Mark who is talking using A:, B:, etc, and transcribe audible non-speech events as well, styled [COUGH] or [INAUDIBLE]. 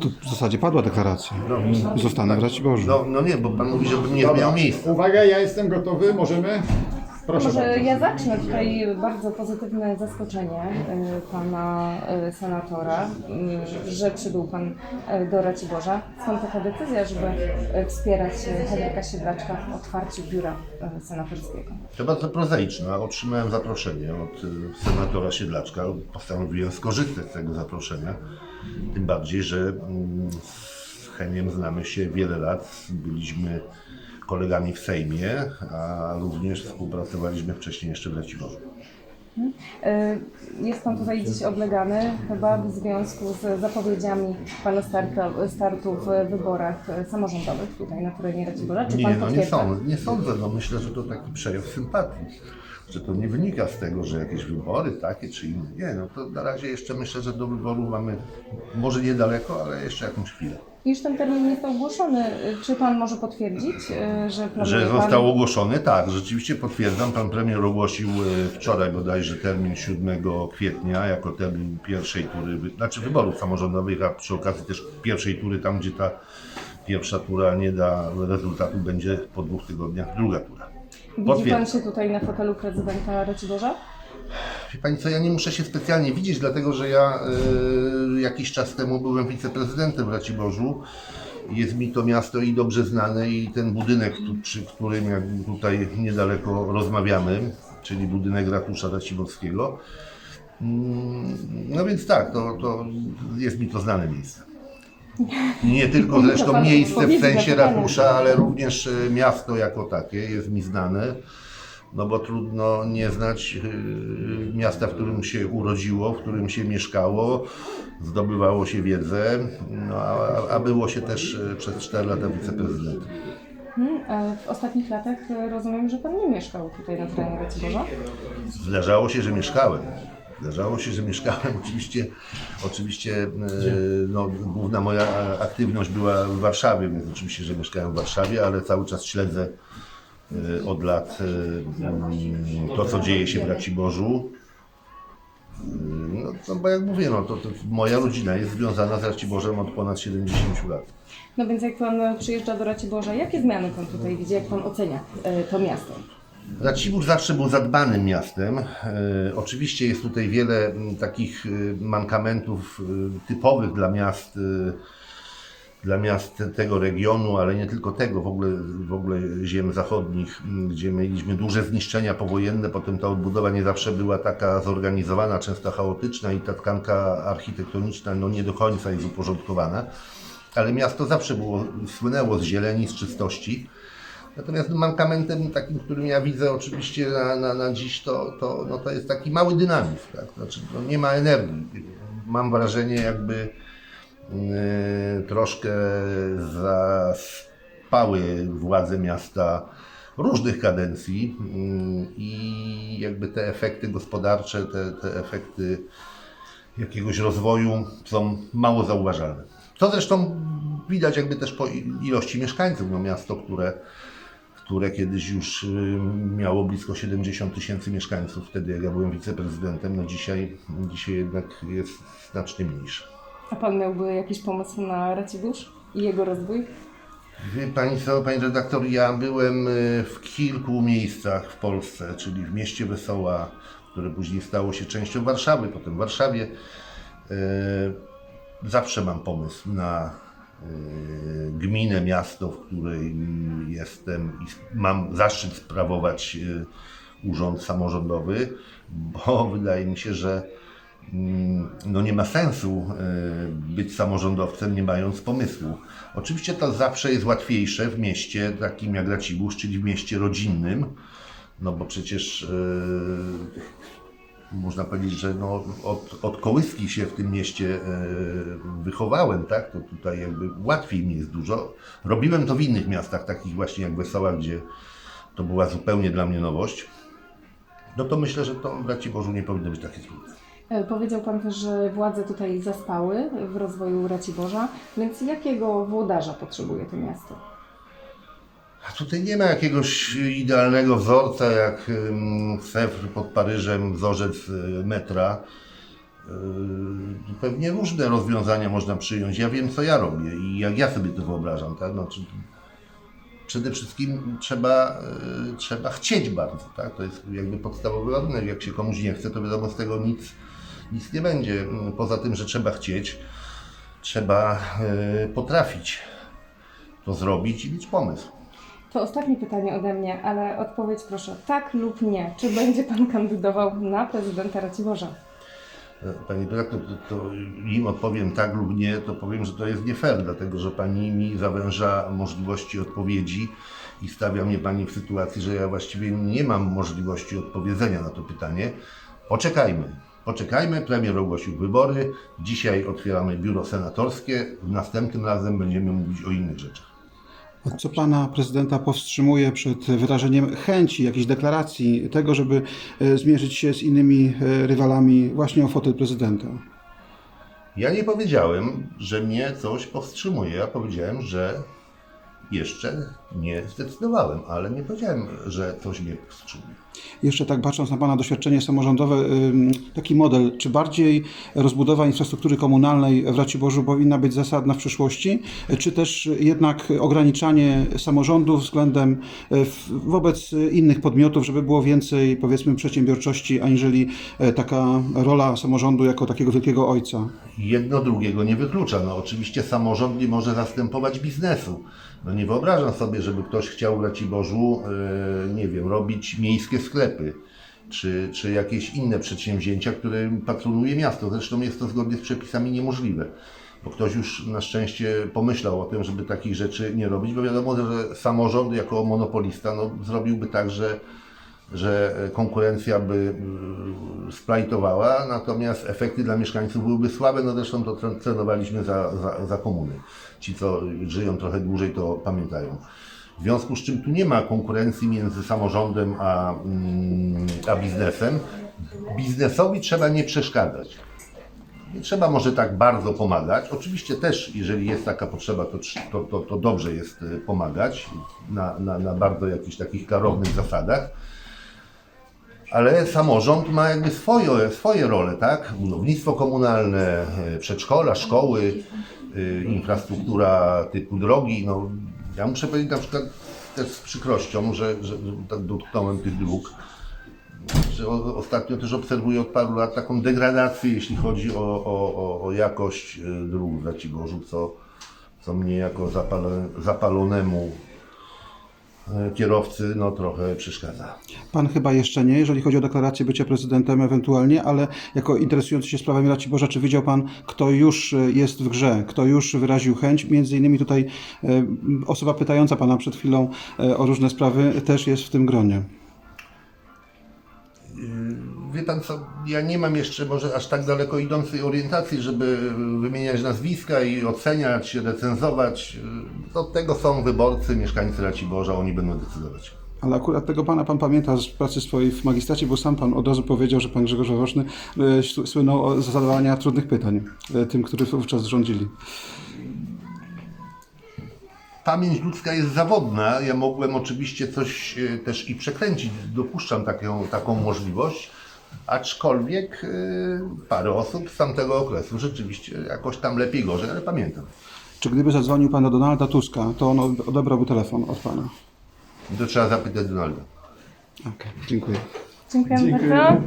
A: Tu w zasadzie padła deklaracja. Zostanę w Raciborzu.
B: No, no nie, bo pan mówi, żebym nie miał miejsca.
C: Uwaga, ja jestem gotowy, możemy? Proszę
D: Może
C: bardzo.
D: ja zacznę tutaj bardzo pozytywne zaskoczenie y, pana y, senatora, y, że przybył pan y, do Raciborza. Skąd taka decyzja, żeby y, wspierać y, Henryka Siedlaczka w otwarciu biura y, senatorskiego?
B: To bardzo prozaiczne. Otrzymałem zaproszenie od y, senatora Siedlaczka. Postanowiłem skorzystać z tego zaproszenia. Tym bardziej, że mm, z Heniem znamy się wiele lat. Byliśmy kolegami w Sejmie, a również współpracowaliśmy wcześniej jeszcze w Raciborzu.
D: Y, Jest pan tutaj dziś oblegany chyba w związku z zapowiedziami pana startu, startu w wyborach samorządowych tutaj na terenie Raciborza. Czy
B: Nie,
D: pan
B: no nie sądzę, nie sądzę. No myślę, że to taki przejaw sympatii. Że to nie wynika z tego, że jakieś wybory takie czy inne. Nie, no to na razie jeszcze myślę, że do wyboru mamy może niedaleko, ale jeszcze jakąś chwilę.
D: Już ten termin jest ogłoszony. Czy pan może potwierdzić, y, że planuje
B: Że
D: pan...
B: został ogłoszony, tak, rzeczywiście potwierdzam. Pan premier ogłosił e, wczoraj bodajże termin 7 kwietnia jako termin pierwszej tury, wy- znaczy wyborów samorządowych, a przy okazji też pierwszej tury, tam gdzie ta pierwsza tura nie da rezultatu, będzie po dwóch tygodniach druga tura.
D: Widzi pan
B: Potwierdzam.
D: się tutaj na fotelu prezydenta Raciborza?
B: Wie Pani co, ja nie muszę się specjalnie widzieć, dlatego że ja e, jakiś czas temu byłem wiceprezydentem w Raciborzu. Jest mi to miasto i dobrze znane i ten budynek, tu, przy którym jak tutaj niedaleko rozmawiamy, czyli budynek ratusza raciborskiego. Mm, No więc tak, to, to jest mi to znane miejsce. Nie tylko [LAUGHS] zresztą miejsce w
D: na
B: sensie
D: pytanie.
B: ratusza, ale również e, miasto jako takie jest mi znane. No bo trudno nie znać y, miasta, w którym się urodziło, w którym się mieszkało, zdobywało się wiedzę, no, a, a było się też y, przez 4 lata wiceprezydentem.
D: Hmm, e, W ostatnich latach rozumiem, że pan nie mieszkał tutaj na terenie Raciborza.
B: Zdarzało się, że mieszkałem. Zdarzało się, że mieszkałem. [LAUGHS] Oczywiście, oczywiście y, no, główna moja aktywność była w Warszawie, więc oczywiście, że mieszkałem w Warszawie, ale cały czas śledzę y, od lat y, mm, to, co dzieje się w Raciborzu. Y, No, no bo jak mówię, no, to, to moja rodzina jest związana z Raciborzem od ponad 70 lat.
D: No więc jak pan przyjeżdża do Raciborza, jakie zmiany pan tutaj widzi, jak pan ocenia to miasto?
B: Racibórz zawsze był zadbanym miastem. Oczywiście jest tutaj wiele m, takich mankamentów typowych dla miast, dla miast tego regionu, ale nie tylko tego, w ogóle, w ogóle ziem zachodnich, m, gdzie mieliśmy duże zniszczenia powojenne, potem ta odbudowa nie zawsze była taka zorganizowana, często chaotyczna i ta tkanka architektoniczna no, nie do końca jest uporządkowana. Ale miasto zawsze było, słynęło z zieleni, z czystości. Natomiast mankamentem takim, którym ja widzę oczywiście na, na, na dziś, to, to, no to jest taki mały dynamizm. Tak? Znaczy, no nie ma energii. Mam wrażenie, jakby troszkę zaspały władze miasta różnych kadencji yy, i jakby te efekty gospodarcze, te, te efekty jakiegoś rozwoju są mało zauważalne. To zresztą widać jakby też po ilości mieszkańców. No miasto, które, które kiedyś już y, miało blisko 70 tysięcy mieszkańców, wtedy jak ja byłem wiceprezydentem, no dzisiaj, dzisiaj jednak jest znacznie mniejsze.
D: A pan miałby jakiś pomysł na Racibórz i jego rozwój?
B: Wie Pani co, Pani redaktor, ja byłem y, w kilku miejscach w Polsce, czyli w mieście Wesoła, które później stało się częścią Warszawy, potem w Warszawie. Y, Zawsze mam pomysł na y, gminę, miasto, w której jestem i mam zaszczyt sprawować urząd samorządowy, bo wydaje mi się, że Mm, no nie ma sensu e, być samorządowcem nie mając pomysłu. Oczywiście to zawsze jest łatwiejsze w mieście takim jak Racibórz, czyli w mieście rodzinnym, no bo przecież e, można powiedzieć, że no od, od kołyski się w tym mieście e, wychowałem, tak? To tutaj jakby łatwiej mi jest dużo. Robiłem to w innych miastach, takich właśnie jak Wesoła, gdzie to była zupełnie dla mnie nowość. No to myślę, że to w Raciborzu nie powinno być takie trudne.
D: E, Powiedział Pan też, że władze tutaj zaspały w rozwoju Raciborza, więc jakiego włodarza potrzebuje to miasto?
B: A tutaj nie ma jakiegoś idealnego wzorca, jak ym, Sewr pod Paryżem, wzorzec y, metra. Yy, Pewnie różne rozwiązania można przyjąć. Ja wiem, co ja robię i jak ja sobie to wyobrażam. Tak? Znaczy, przede wszystkim trzeba, yy, trzeba chcieć bardzo. Tak? To jest jakby podstawowy warunek. Jak się komuś nie chce, to wiadomo, z tego nic, nic nie będzie. Poza tym, że trzeba chcieć, trzeba yy, potrafić to zrobić i mieć pomysł.
D: To ostatnie pytanie ode mnie, ale odpowiedź proszę tak lub nie. Czy będzie Pan kandydował na prezydenta Raciborza?
B: Pani dyrektor, to, to im odpowiem tak lub nie, to powiem, że to jest nie fair, dlatego że Pani mi zawęża możliwości odpowiedzi i stawia mnie Pani w sytuacji, że ja właściwie nie mam możliwości odpowiedzenia na to pytanie. Poczekajmy. Poczekajmy, premier ogłosił wybory, dzisiaj otwieramy biuro senatorskie, następnym razem będziemy mówić o innych rzeczach.
A: A co pana prezydenta powstrzymuje przed wyrażeniem chęci, jakiejś deklaracji tego, żeby e, zmierzyć się z innymi e, rywalami właśnie o fotel prezydenta?
B: Ja nie powiedziałem, że mnie coś powstrzymuje. Ja powiedziałem, że jeszcze nie zdecydowałem, ale nie powiedziałem, że coś mnie powstrzymuje.
A: Jeszcze tak patrząc na Pana doświadczenie samorządowe, taki model, czy bardziej rozbudowa infrastruktury komunalnej w Raciborzu powinna być zasadna w przyszłości, czy też jednak ograniczanie samorządu względem e, wobec innych podmiotów, żeby było więcej powiedzmy przedsiębiorczości, aniżeli e, taka rola samorządu jako takiego wielkiego ojca?
B: Jedno drugiego nie wyklucza. No oczywiście samorząd nie może zastępować biznesu. No nie wyobrażam sobie, żeby ktoś chciał w Raciborzu, yy, nie wiem, robić miejskie sklepy, czy, czy jakieś inne przedsięwzięcia, które patronuje miasto. Zresztą jest to zgodnie z przepisami niemożliwe. Bo ktoś już na szczęście pomyślał o tym, żeby takich rzeczy nie robić, bo wiadomo, że samorząd jako monopolista no, zrobiłby tak, że że konkurencja by y, splajtowała, natomiast efekty dla mieszkańców byłyby słabe. No zresztą to tren- trenowaliśmy za, za, za komuny. Ci, co żyją trochę dłużej, to pamiętają. W związku z czym tu nie ma konkurencji między samorządem a, mm, a biznesem. Biznesowi trzeba nie przeszkadzać. Nie trzeba może tak bardzo pomagać. Oczywiście też, jeżeli jest taka potrzeba, to, to, to, to dobrze jest y, pomagać na, na, na bardzo jakichś takich klarownych zasadach. Ale samorząd ma jakby swoje, swoje role, tak? Budownictwo komunalne, e, przedszkola, szkoły, e, infrastruktura typu drogi. No, ja muszę powiedzieć na przykład też z przykrością, że, że, tak dotknąłem tych dróg, że o, ostatnio też obserwuję od paru lat taką degradację, jeśli chodzi o, o, o, jakość e, dróg w Raciborzu, co, co mnie jako zapalonemu kierowcy no, trochę przeszkadza.
A: Pan chyba jeszcze nie, jeżeli chodzi o deklarację bycia prezydentem ewentualnie, ale jako interesujący się sprawami Raciborza, czy widział Pan, kto już e, jest w grze, kto już wyraził chęć? Między innymi tutaj e, osoba pytająca Pana przed chwilą e, o różne sprawy też jest w tym gronie.
B: Wie pan co, ja nie mam jeszcze może aż tak daleko idącej orientacji, żeby wymieniać nazwiska i oceniać, recenzować. Od tego są wyborcy, mieszkańcy Raciborza, oni będą decydować.
A: Ale akurat tego Pana Pan pamięta z pracy swojej w magistracie, bo sam Pan od razu powiedział, że Pan Grzegorz Waroczny e, sł- słynął z zadawania trudnych pytań e, tym, którzy wówczas rządzili.
B: Pamięć ludzka jest zawodna. Ja mogłem oczywiście coś e, też i przekręcić. Dopuszczam taką, taką możliwość. Aczkolwiek e, parę osób z tamtego okresu rzeczywiście jakoś tam lepiej, gorzej, ale pamiętam.
A: Czy gdyby zadzwonił Pan do Donalda Tuska, to on od- odebrałby telefon od Pana?
B: To trzeba zapytać Donalda.
A: Okej, dziękuję.
D: Dziękuję bardzo.